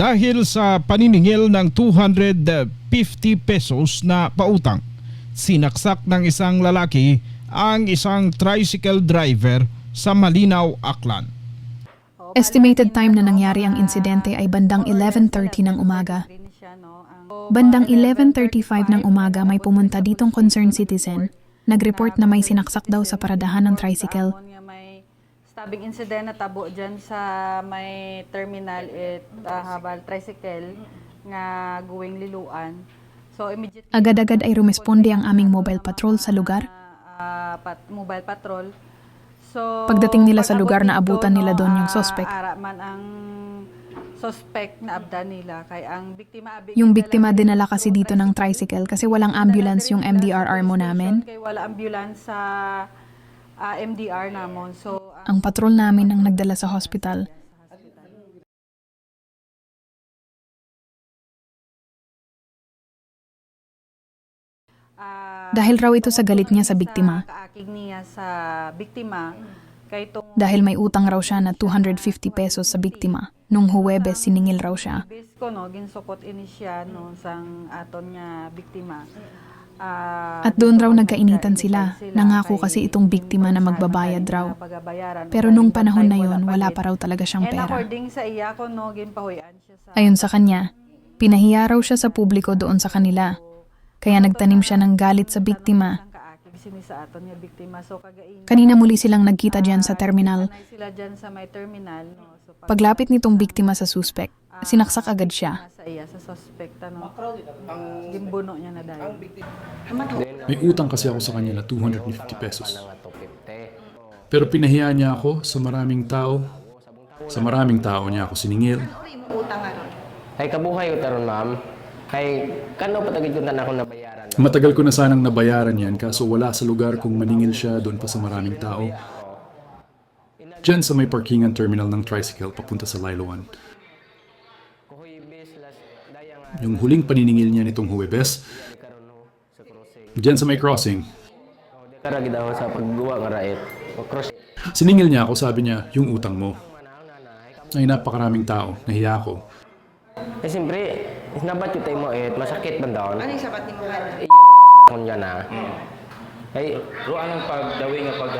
dahil sa paniningil ng 250 pesos na pautang. Sinaksak ng isang lalaki ang isang tricycle driver sa Malinaw, Aklan. Estimated time na nangyari ang insidente ay bandang 11.30 ng umaga. Bandang 11.35 ng umaga may pumunta ditong concerned citizen. Nag-report na may sinaksak daw sa paradahan ng tricycle. Stabbing incident na tabo dyan sa may terminal at ah, habal tricycle nga going liluan. So immediately Agad-agad ay rumisponde ang aming mobile patrol sa lugar. ah, pat, mobile patrol. So Pagdating nila sa lugar, dito, naabutan nila doon yung ah, suspect. ara man ang suspect na abdan nila kay ang biktima abi- Yung biktima dinala kasi dito ng tricycle kasi walang ambulance yung MDRR mo namin. Kay wala ambulance sa ah, MDR namon. So ang patrol namin ang nagdala sa hospital. ah, Dahil raw ito sa galit niya sa biktima. kaakig niya Dahil may utang raw siya na 250 pesos sa biktima. Nung Huwebes, siningil raw siya. ko no ginsukot ini siya no sang aton nga biktima. Ah, At doon raw nagkainitan sila. Nangako kasi itong biktima na magbabayad raw. Pero nung panahon na yon, wala pa raw talaga siyang pera. Ayon sa kanya, pinahiya raw siya sa publiko doon sa kanila. Kaya nagtanim siya ng galit sa biktima. ang kaakig sini sa aton nga biktima. So kagain Kanina muli silang nagkita diyan sa terminal. Sanay sila dyan sa may terminal no. Paglapit nitong biktima sa suspect, sinaksak agad siya. sa iya sa suspect ano. Gimbuno niya na dahil. May utang kasi ako sa kanya na 250 pesos. Pero pinahiya niya ako sa maraming tao. Sa maraming tao niya ako siningil. Ay kabuhay ko taron ma'am. Ay kano patagid ko na ako nabayaran. Matagal ko na sanang nabayaran yan kaso wala sa lugar kung maningil siya doon pa sa maraming tao. Diyan sa may parkingan terminal ng tricycle papunta sa nga Yung huling paniningil niya nitong Huwebes, diyan sa may crossing, siningil niya ako sabi niya, yung utang mo. Ay napakaraming tao, nahiya ako. Eh siyempre, nabat yung tayo mo eh, masakit man daw. Ano yung sapat ni Muhan? Kung yan na. Ay, Ro anong pagdawi nga paghambaw,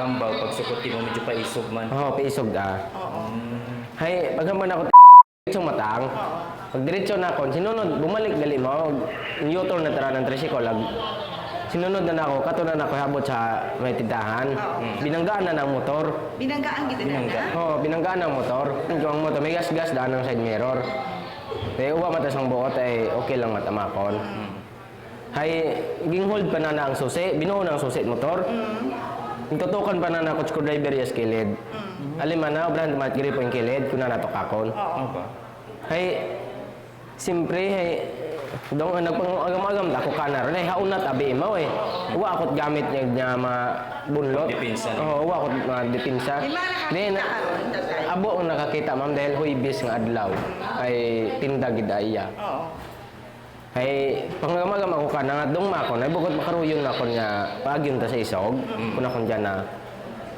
pagsukoti mo medyo paisog man. oh, piisog ah. Hay, paghamon ako diretso matang. Pag diretso na ako, sinunod, bumalik gali mo. Newton na tara ng tricycle. Lag, sinunod na ako, kato na ako habot sa may tindahan. Binanggaan na ng motor. Binanggaan kita na na? Oo, oh, binanggaan ng motor. Yung ang motor, may gas-gas daan ng side mirror. Kaya uwa matas ang buot ay okay lang matamakon. Hay, ginhold pa na na ang susi, binuo na ang susi motor. Tutukan pa na na ako screwdriver yes kilid. Alim man na, obrahan dumat giri po yung kilid, kuna na tukakon. Ano ba? Hay, simpre, hay, dong nagpangagam-agam ako ka na ron. Hay, hauna tabi mo eh. Uwa ako't gamit niya niya. Depensa niya. Oo, uwa ako't mga dipinsa. Then, abo ang nakakita ma'am dahil huibis nga adlaw ay tinda gid iya. Oo. Ay pangamagam ako ka nga dong ma ako na bukod makaruyon na ako nga paagyon ta sa isog kun akon diyan na.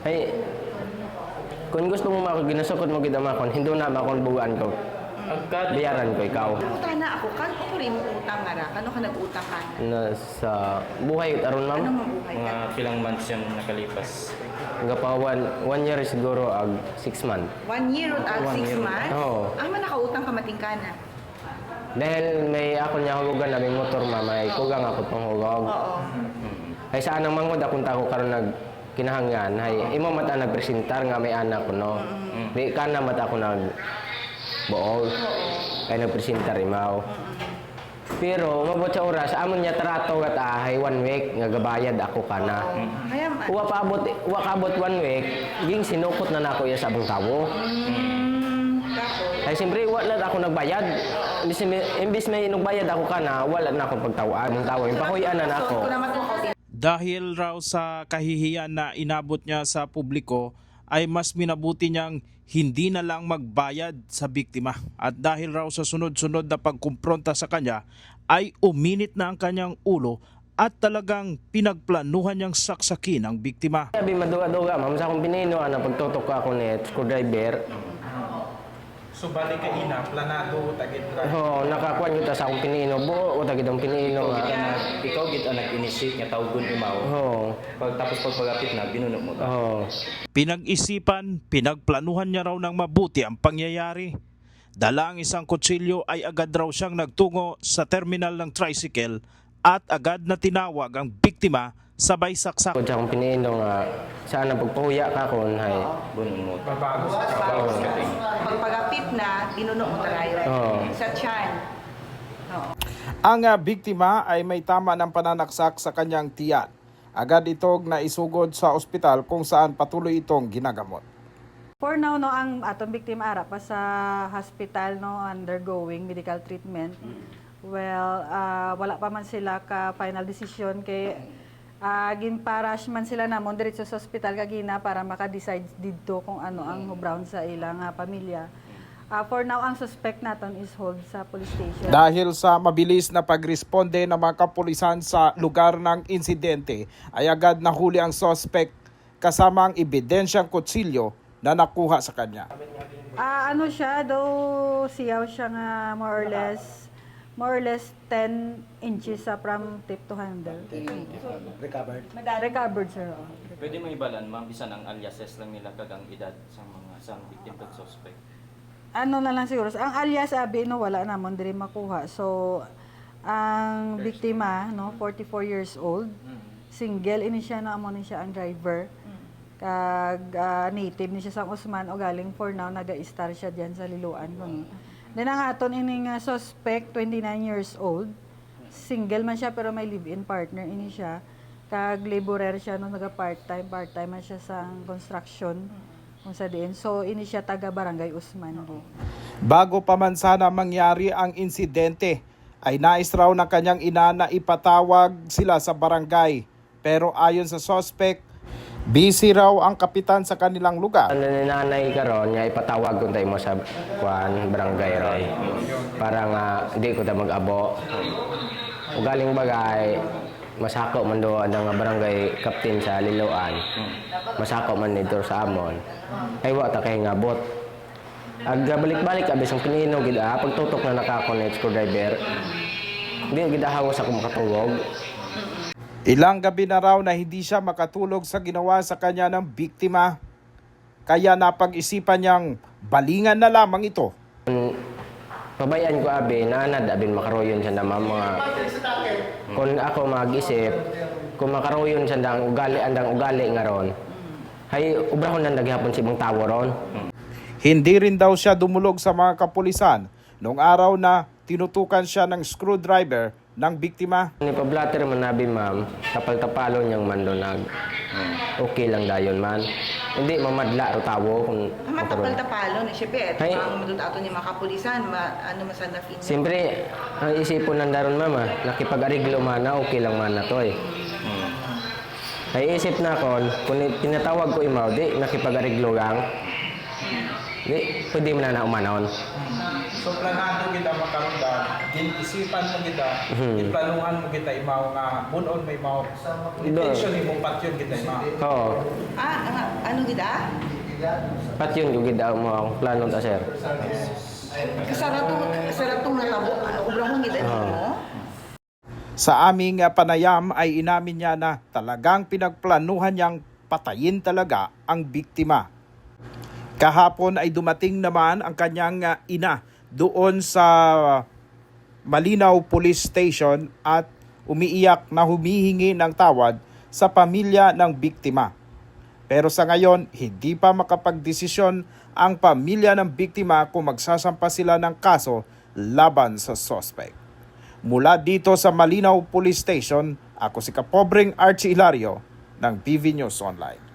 Ay kung gusto mo mako ginasukot mo gid makon hindo na makon buwan ko. Agkad Bayaran ko ikaw. Utang na ako. Kano ko rin utang nga ra? Kano ka nag-utang ka? Na sa buhay aron ma'am. Ano mabuhay mga ka? pilang months yung nakalipas. Nga pa one, one year siguro ag six month. One year at One six months? Oo. Ang man nakautang ka matingkana? Dahil may ako niya hugogan na may motor ma'am ay kugang ako pang hugog. Oo. Ay sa anang mangod akong tako karon nag kinahanglan hay imo mata nagpresentar nga may anak ko no. Di kana mata ako nag buol. Kay nagpresentar imaw. Pero mabot sa oras amon niya trato at ahay one week nga gabayad ako kana. Kaya. Uwa pa abot uwa ka abot one week ging sinukot na nako iya sa abong tawo. Mm, Ay siyempre wala na ako nagbayad. Imbis, may nagbayad ako kana wala na ako pagtawaan. Mong tawo impahuyan na mo ako Dahil raw sa kahihiyan na inabot niya sa publiko ay mas minabuti niyang hindi na lang magbayad sa biktima. At dahil raw sa sunod-sunod na pagkumpronta sa kanya ay uminit na ang kanyang ulo at talagang pinagplanuhan niyang saksakin ang biktima. Sabi maduga-duga, ma'am, sa akong pinino, na pagtutok ako ni screwdriver. So balik ka ina, planado, tagit Oo, nakakuan yun ta sa akong piniino. Buo ko tagid ang piniino Ikaw nga. ikaw gid ang nag-initiate nga tawgon imaw. Oo. Pag tapos pag pagapit na binuno mo ta. Oo. Pinag-isipan, pinagplanuhan niya raw ng mabuti ang pangyayari. Dala ang isang kutsilyo ay agad raw siyang nagtungo sa terminal ng tricycle at agad na tinawag ang biktima sabay saksak. Kung sa akong piniino nga, sana pagpahuya ka kon hay. Bunon mo. Pag pagapit na, binuno mo taray. Oo. Sa tiyan. Oo. Ang ah, biktima ay may tama ng pananaksak sa kanyang tiyan. Agad itong naisugod sa ospital kung saan patuloy itong ginagamot. For now, no, ang atong biktima ara pa sa hospital no undergoing medical treatment. Well, ah, wala pa man sila ka final decision kay uh, ginparash man sila namon diretso sa ospital kagina para maka-decide didto kung ano ang brown sa ilang ah, pamilya. Ah, for now, ang suspect naton is hold sa police station. Dahil sa mabilis na pagresponde ng mga kapulisan sa lugar ng insidente, ay agad nahuli ang suspect kasama ang ebidensyang kutsilyo na nakuha sa kanya. Ah, ano siya, though siyaw siya nga more or less more or less 10 inches sa from tip to handle. Recovered? Recovered, sir. Pwede mo ibalan ma'am bisan ang aliases lang nila kag ang edad sa mga sang victim kag suspect. Ano na lang siguro, ang alias abi no wala namon diri makuha. So ang biktima no 44 years old, single ini siya no amo ni siya ang driver. Kag ah, native ni siya sa Usman o galing for now naga-star siya diyan sa Liloan kuno. Then ang aton ining nga suspect 29 years old. Single man siya pero may live-in partner ini siya. Kag laborer siya no naga part-time, part-time man siya sa construction kung sa diin. So ini siya taga Barangay Usman. gi. Bago pa man sana mangyari ang insidente, ay nais raw ng kanyang ina na ipatawag sila sa barangay. Pero ayon sa suspect, busy raw ang kapitan sa kanilang lugar. Ano ni nanay karon nga ipatawag ko tayo mo sa kuan barangay ron. Para nga di ko ta mag-abo. Ugaling bagay masako man do ang nga barangay captain sa Liloan. Masako man dito sa amon. Ay wa ta kay nga bot. Ag balik-balik abi sang pinino gid ah pagtutok na naka-connect screwdriver. Di gid hawos ako makatulog. Ilang gabi na raw na hindi siya makatulog sa ginawa sa kanya ng biktima. Kaya napag-isipan niyang balingan na lamang ito. Pabayaan ko abi, naanad abin makaroyon siya na mga kung ako mag-isip, kung makaroyon siya ndang ugali andang ugali nga ron. Hay ubrahon nang naghapon si ibang tawo ron. Hindi rin daw siya dumulog sa mga kapulisan noong araw na tinutukan siya ng screwdriver ng biktima. Ni pablatter man nabi ma'am, tapal-tapalo niyang mandonag. Okay lang dayon man. Hindi mamadla ro tawo kung makaroon. Matapal-tapalo na siya, bet. Ay. Ang madudato niya mga kapulisan, ma, ano masan na fin. Siyempre, ang isipon ng daron mama, nakipag-ariglo man na okay lang man na to eh. Ay isip na kon, kung pinatawag ko imaw, di nakipag-ariglo lang. Di, pwede mo na na umanon. So planado kita makarundan, isipan mo kita, iplanuhan mo kita imaw nga bunon may maw. Intention mo patyon kita imaw. Oo. Ah, nga, ano gida? Pat yun yung gida mo ang plano ta sir. Kasaratong, kasaratong natabo. Ano, ubrahon Ah. mo? Sa aming uh, panayam ay inamin niya na talagang pinagplanuhan niyang patayin talaga ang biktima. Kahapon ay dumating naman ang kanyang uh, ina doon sa Malinaw Police Station at umiiyak na humihingi ng tawad sa pamilya ng biktima. Pero sa ngayon, hindi pa makapagdesisyon ang pamilya ng biktima kung magsasampa sila ng kaso laban sa suspect. Mula dito sa Malinaw Police Station, ako si Kapobreng Archie Hilario ng PV News Online.